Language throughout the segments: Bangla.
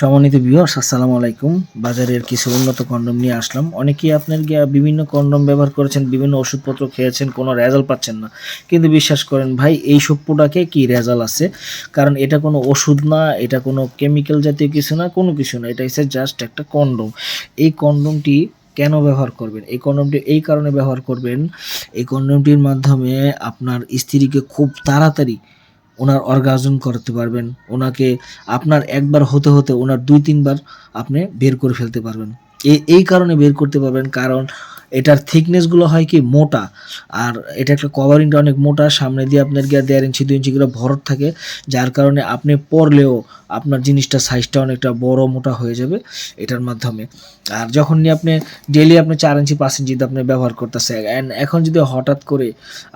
সম্মানিত ভিউয়ার্স আসসালামু আলাইকুম। বাজারের কিছু উন্নত কন্ডম নিয়ে আসলাম। অনেকেই আপনার গিয়া বিভিন্ন কন্ডম ব্যবহার করেছেন, বিভিন্ন ওষুধপত্র খেয়েছেন, কোনো রেজাল্ট পাচ্ছেন না। কিন্তু বিশ্বাস করেন, ভাই, এই সব প্রোডাক্টে কি রেজাল্ট আছে? কারণ এটা কোনো ওষুধ না, এটা কোনো কেমিক্যাল জাতীয় কিছু না, কোনো কিছু না। এটা হচ্ছে জাস্ট একটা কন্ডম। এই কন্ডমটি কেন ব্যবহার করবেন? এই কন্ডমটি এই কারণে ব্যবহার করবেন, এই কন্ডমটির মাধ্যমে আপনার স্ত্রীকে খুব তাড়াতাড়ি ওনার অর্গাজম করতে পারবেন। ওনাকে আপনার একবার হতে হতে ওনার দুই, তিনবার আপনি বের করে ফেলতে পারবেন। এই এই কারণে বের করতে পারবেন, কারণ এটার থিকনেসগুলো হয় কি মোটা, আর এটা একটা কভারিংটা অনেক মোটা, সামনে দিয়ে আপনার গিয়ে দেড় ইঞ্চি দুই ইঞ্চি করে ভরত থাকে, যার কারণে আপনি পরলেও আপনার জিনিসটা সাইজটা অনেকটা বড় মোটা হয়ে যাবে এটার মাধ্যমে। আর যখন নিয়ে আপনি ডেলি আপনি চার ইঞ্চি পাঁচ ইঞ্চিতে আপনি ব্যবহার করতেছে অ্যান্ড এখন যদি হঠাৎ করে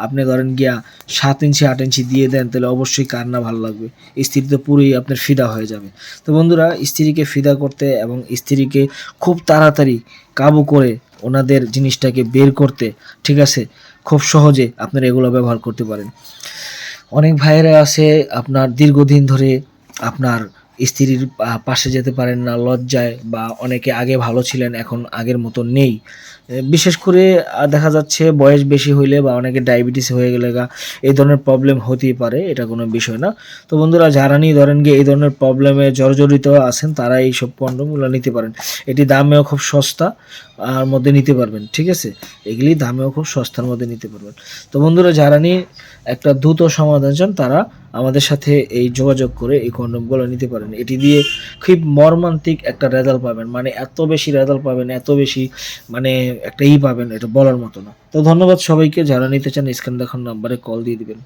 আপনি ধরেন গিয়া সাত ইঞ্চি আট ইঞ্চি দিয়ে দেন, তাহলে অবশ্যই কার না ভালো লাগবে। স্ত্রী তো পুরোই আপনার ফিদা হয়ে যাবে। তো বন্ধুরা, স্ত্রীকে ফিদা করতে এবং স্ত্রীকে খুব তাড়াতাড়ি কাবু করে ওনাদের জিনিসটাকে বের করতে, ঠিক আছে, খুব সহজে আপনারা এগুলো ব্যবহার করতে পারেন। অনেক ভাইয়েরা আছে আপনার দীর্ঘদিন ধরে আপনার স্ত্রীর পাশে যেতে পারেন না, লজ্জায় বা অনেকে আগে ভালো ছিলেন, এখন আগের মতো নেই। বিশেষ করে দেখা যাচ্ছে বয়স বেশি হইলে বা অনেকে ডায়াবেটিস হয়ে গেলে গা, এই ধরনের প্রবলেম হতেই পারে, এটা কোনো বিষয় না। তো বন্ধুরা, যারা নিয়ে ধরেন গিয়ে এই ধরনের প্রবলেমে জর্জরিত আছেন, তারা এই সব কন্ডমগুলো নিতে পারেন। এটি দামেও খুব সস্তা আর মধ্যে নিতে পারবেন, ঠিক আছে? এগুলি দামেও খুব সস্তার মধ্যে নিতে পারবেন। তো বন্ধুরা, যারা নিয়ে একটা দ্রুত সমাধান চান, তারা আমাদের সাথে এই যোগাযোগ করে এই কন্ডমগুলো নিতে পারেন। এটি দিয়ে খুব মর্মান্তিক একটা রেজাল্ট পাবেন। মানে এত বেশি রেজাল্ট পাবেন, এত বেশি মানে একটা ই পাবেন, এটা বলার মতো না। তো ধন্যবাদ সবাইকে। যারা নিতে চান, স্ক্রিন দেখার নাম্বারে কল দিয়ে দিবেন।